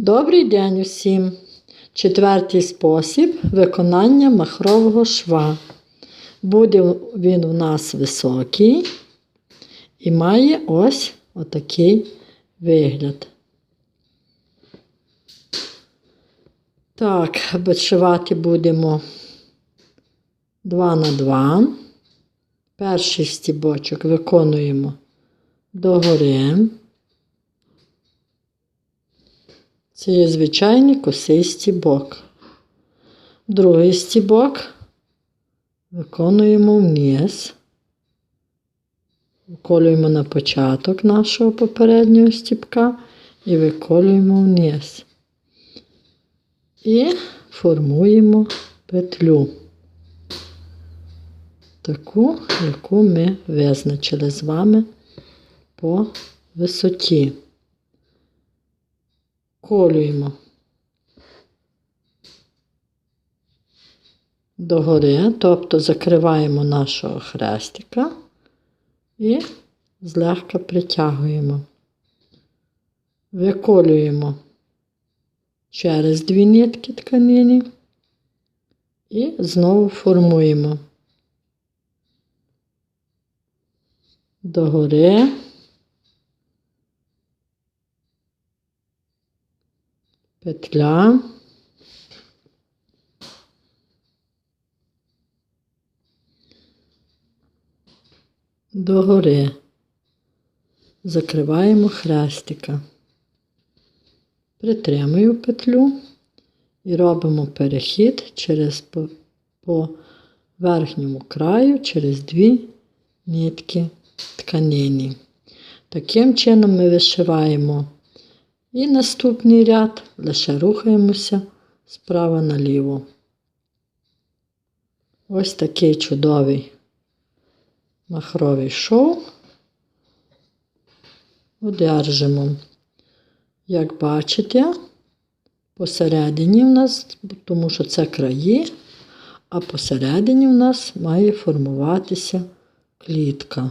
Добрий день усім! Четвертий спосіб виконання махрового шва. Буде він у нас високий і має ось отакий вигляд. Так, вишивати будемо 2 на 2. Перший стібочок виконуємо догори. Це є звичайний косий стібок. Другий стібок виконуємо вниз. Виколюємо на початок нашого попереднього стібка і виколюємо вниз. І формуємо петлю. Таку, яку ми визначили з вами по висоті колюємо догори, тобто закриваємо нашого хрестика і злегка притягуємо. Виколюємо через дві нитки тканини і знову формуємо догори. Петля. Догори закриваємо хрестика, притримую петлю і робимо перехід через по, по верхньому краю через дві нитки тканини. Таким чином ми вишиваємо і наступний ряд лише рухаємося справа наліво. Ось такий чудовий махровий шов одержимо. Як бачите, посередині в нас, тому що це краї, а посередині в нас має формуватися клітка.